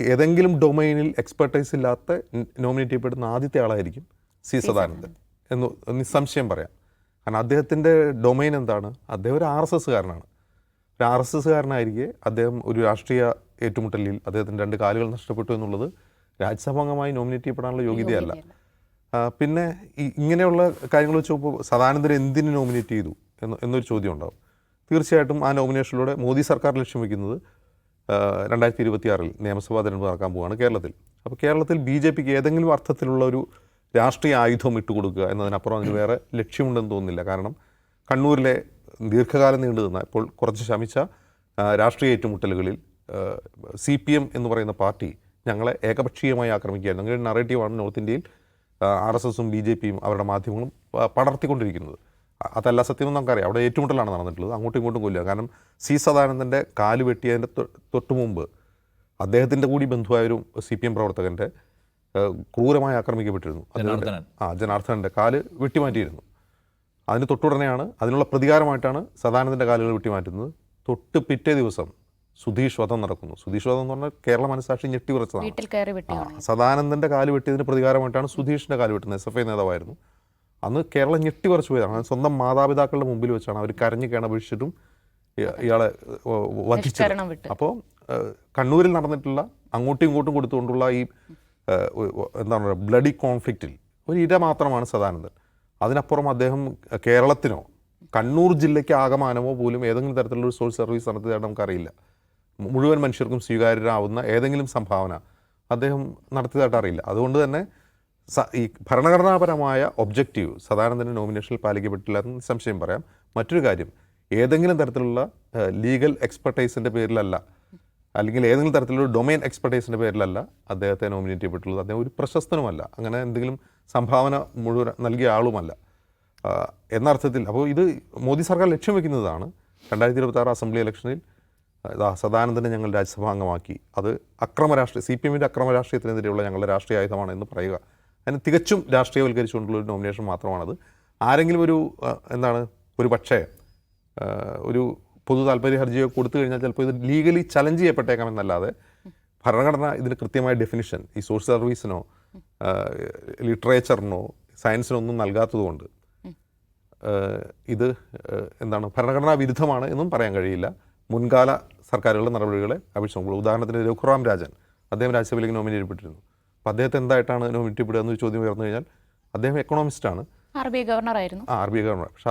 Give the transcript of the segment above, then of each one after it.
ഏതെങ്കിലും ഡൊമൈനിൽ എക്സ്പെർട്ടൈസ് ഇല്ലാത്ത നോമിനേറ്റ് ചെയ്യപ്പെടുന്ന ആദ്യത്തെ ആളായിരിക്കും സി സദാനന്ദൻ എന്ന് നിസ്സംശയം പറയാം. കാരണം അദ്ദേഹത്തിന്റെ ഡൊമൈൻ എന്താണ്? അദ്ദേഹം ഒരു ആർ എസ് എസ്സുകാരനാണ്. ഒരു ആർ എസ് എസ്സുകാരനായിരിക്കെ അദ്ദേഹം ഒരു രാഷ്ട്രീയ ഏറ്റുമുട്ടലിൽ അദ്ദേഹത്തിന്റെ രണ്ട് കാലുകൾ നഷ്ടപ്പെട്ടു എന്നുള്ളത് രാജ്യസഭാംഗമായി നോമിനേറ്റ് ചെയ്യപ്പെടാനുള്ള യോഗ്യതയല്ല. പിന്നെ ഇങ്ങനെയുള്ള കാര്യങ്ങൾ വെച്ച് നോക്കുമ്പോൾ സദാനന്ദൻ എന്തിന് നോമിനേറ്റ് ചെയ്തു എന്ന് എന്നൊരു ചോദ്യം ഉണ്ടാവും. തീർച്ചയായിട്ടും ആ നോമിനേഷനിലൂടെ മോദി സർക്കാർ ലക്ഷ്യം വയ്ക്കുന്നത് രണ്ടായിരത്തി ഇരുപത്തിയാറിൽ നിയമസഭാ തിരഞ്ഞെടുപ്പ് നടക്കാൻ പോവുകയാണ് കേരളത്തിൽ. അപ്പോൾ കേരളത്തിൽ ബി ജെ പിക്ക് ഏതെങ്കിലും അർത്ഥത്തിലുള്ള ഒരു രാഷ്ട്രീയ ആയുധം ഇട്ടുകൊടുക്കുക എന്നതിനപ്പുറം അതിന് വേറെ ലക്ഷ്യമുണ്ടെന്ന് തോന്നുന്നില്ല. കാരണം കണ്ണൂരിലെ ദീർഘകാലം നീണ്ടു നിന്ന ഇപ്പോൾ കുറച്ച് ശമിച്ച രാഷ്ട്രീയ ഏറ്റുമുട്ടലുകളിൽ സി പി എം എന്ന് പറയുന്ന പാർട്ടി ഞങ്ങളെ ഏകപക്ഷീയമായി ആക്രമിക്കുകയായിരുന്നു. അങ്ങനെ നറേറ്റീവാണ് നോർത്ത് ഇന്ത്യയിൽ ആർ എസ് എസും ബി ജെ പിയും അവരുടെ മാധ്യമങ്ങളും പടർത്തിക്കൊണ്ടിരിക്കുന്നത്. അതല്ല സത്യം നമുക്കറിയാം. അവിടെ ഏറ്റുമുട്ടലാണ് നടന്നിട്ടുള്ളത്. അങ്ങോട്ടും ഇങ്ങോട്ടും കൊല്ലുക. കാരണം സി സദാനന്ദന്റെ കാൽ വെട്ടിയതിന്റെ തൊട്ട് മുമ്പ് അദ്ദേഹത്തിന്റെ കൂടി ബന്ധുവായ ഒരു സി പി എം പ്രവർത്തകന്റെ ക്രൂരമായി ആക്രമിക്കപ്പെട്ടിരുന്നു. ആ ജനാർദ്ദനന്റെ കാൽ വെട്ടിമാറ്റിയിരുന്നു. അതിന് തൊട്ടുടനെയാണ് അതിനുള്ള പ്രതികാരമായിട്ടാണ് സദാനന്ദന്റെ കാലുകൾ വെട്ടിമാറ്റുന്നത്. തൊട്ട് പിറ്റേ ദിവസം സുധീഷ് വധം നടക്കുന്നു. സുധീഷ് വധം എന്ന് പറഞ്ഞാൽ കേരള മനസ്സാക്ഷി ഞെട്ടി വിറച്ചതാണ് വീട്ടിൽ കയറി ആ, സദാനന്ദന്റെ കാൽ വെട്ടിയതിന് പ്രതികാരമായിട്ടാണ് സുധീഷിന്റെ കാൽ വെട്ടുന്നത്. എസ് എഫ് ഐ നേതാവായിരുന്നു. അന്ന് കേരളം ഞെട്ടി കുറച്ച് പോയതാണ്. സ്വന്തം മാതാപിതാക്കളുടെ മുമ്പിൽ വെച്ചാണ് അവർ കരഞ്ഞ് കിണപിടിച്ചിട്ടും ഇയ- ഇയാളെ വധിച്ചു വധിച്ചത്. അപ്പോൾ കണ്ണൂരിൽ നടന്നിട്ടുള്ള അങ്ങോട്ടും ഇങ്ങോട്ടും കൊടുത്തുകൊണ്ടുള്ള ഈ എന്താണ് പറയുക ബ്ലഡി കോൺഫ്ലിക്റ്റിൽ ഒരു ഇര മാത്രമാണ് സദാനന്ദൻ. അതിനപ്പുറം അദ്ദേഹം കേരളത്തിനോ കണ്ണൂർ ജില്ലയ്ക്ക് ആകമാനമോ പോലും ഏതെങ്കിലും തരത്തിലുള്ള ഒരു സോഴ്സ് സർവീസ് നടത്തിയതായിട്ട് നമുക്കറിയില്ല. മുഴുവൻ മനുഷ്യർക്കും സ്വീകാര്യരാവുന്ന ഏതെങ്കിലും സംഭാവന അദ്ദേഹം നടത്തിയതായിട്ട് അറിയില്ല. അതുകൊണ്ട് തന്നെ ഈ ഭരണഘടനാപരമായ ഒബ്ജക്റ്റീവ് സദാനന്ദന്റെ നോമിനേഷനിൽ പാലിക്കപ്പെട്ടില്ല എന്ന് സംശയം പറയാം. മറ്റൊരു കാര്യം ഏതെങ്കിലും തരത്തിലുള്ള ലീഗൽ എക്സ്പെർട്ടൈസിന്റെ പേരിലല്ല അല്ലെങ്കിൽ ഏതെങ്കിലും തരത്തിലുള്ള ഡൊമൈൻ എക്സ്പെർട്ടൈസിന്റെ പേരിലല്ല അദ്ദേഹത്തെ നോമിനേറ്റ് ചെയ്യപ്പെട്ടുള്ളത്. അദ്ദേഹം ഒരു പ്രശസ്തനുമല്ല അങ്ങനെ എന്തെങ്കിലും സംഭാവന മുഴുവൻ നൽകിയ ആളുമല്ല. എന്നർത്ഥത്തിൽ അപ്പോൾ ഇത് മോദി സർക്കാർ ലക്ഷ്യം വെക്കുന്നതാണ്. രണ്ടായിരത്തി ഇരുപത്തി അസംബ്ലി ഇലക്ഷനിൽ സദാനന്ദനെ ഞങ്ങൾ രാജ്യസഭാംഗമാക്കി. അത് അക്രമ രാഷ്ട്രീയ സി പി എമ്മിന്റെ അക്രമ രാഷ്ട്രീയത്തിനെതിരെയുള്ള ഞങ്ങളുടെ രാഷ്ട്രീയ ആയുധമാണ് എന്ന് പറയുക. അതിന് തികച്ചും രാഷ്ട്രീയവൽക്കരിച്ചുകൊണ്ടുള്ള ഒരു നോമിനേഷൻ മാത്രമാണത്. ആരെങ്കിലും ഒരു എന്താണ് ഒരു പക്ഷേ ഒരു പൊതു താല്പര്യ ഹർജിയോ കൊടുത്തു കഴിഞ്ഞാൽ ചിലപ്പോൾ ഇത് ലീഗലി ചലഞ്ച് ചെയ്യപ്പെട്ടേക്കാം എന്നല്ലാതെ ഭരണഘടന ഇതിന് കൃത്യമായ ഡെഫിനിഷൻ ഈ സോഷ്യൽ സർവീസിനോ ലിറ്ററേച്ചറിനോ സയൻസിനോ ഒന്നും നൽകാത്തതുകൊണ്ട് ഇത് എന്താണ് ഭരണഘടനാ വിരുദ്ധമാണ് എന്നും പറയാൻ കഴിയില്ല. മുൻകാല സർക്കാരുകളുടെ നടപടികളെ അപേക്ഷിച്ച് ഉദാഹരണത്തിന് രഘുറാം രാജൻ അദ്ദേഹം രാജ്യസഭയിലേക്ക് നോമിനേറ്റ് ചെയ്യപ്പെട്ടിരുന്നു. അപ്പോൾ അദ്ദേഹത്തെ എന്തായിട്ടാണ് നോമിനേറ്റ് ചെയ്യപ്പെടുക എന്നൊരു ചോദ്യം ഉയർന്നു കഴിഞ്ഞാൽ അദ്ദേഹം ആണ്. ആർ ബി ഐ ഗവർണറായിരുന്നു ആ ആർ ബി ഐ ഗവർണർ പക്ഷെ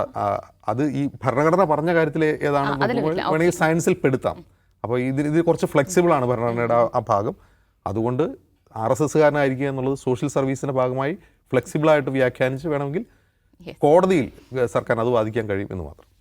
അത് ഈ ഭരണഘടന പറഞ്ഞ കാര്യത്തിൽ ഏതാണ്. വേണമെങ്കിൽ സയൻസിൽ പെടുത്താം. അപ്പോൾ ഇതിൽ ഇത് കുറച്ച് ഫ്ലെക്സിബിൾ ആണ് ഭരണഘടനയുടെ ആ- ഭാഗം. അതുകൊണ്ട് ആർ എസ് എസ്സുകാരനായിരിക്കുക എന്നുള്ളത് സോഷ്യൽ സർവീസിന്റെ ഭാഗമായി ഫ്ലെക്സിബിളായിട്ട് വ്യാഖ്യാനിച്ച് വേണമെങ്കിൽ. കോടതിയിൽ സർക്കാരിന് അത് വാദിക്കാൻ കഴിയും എന്ന് മാത്രം.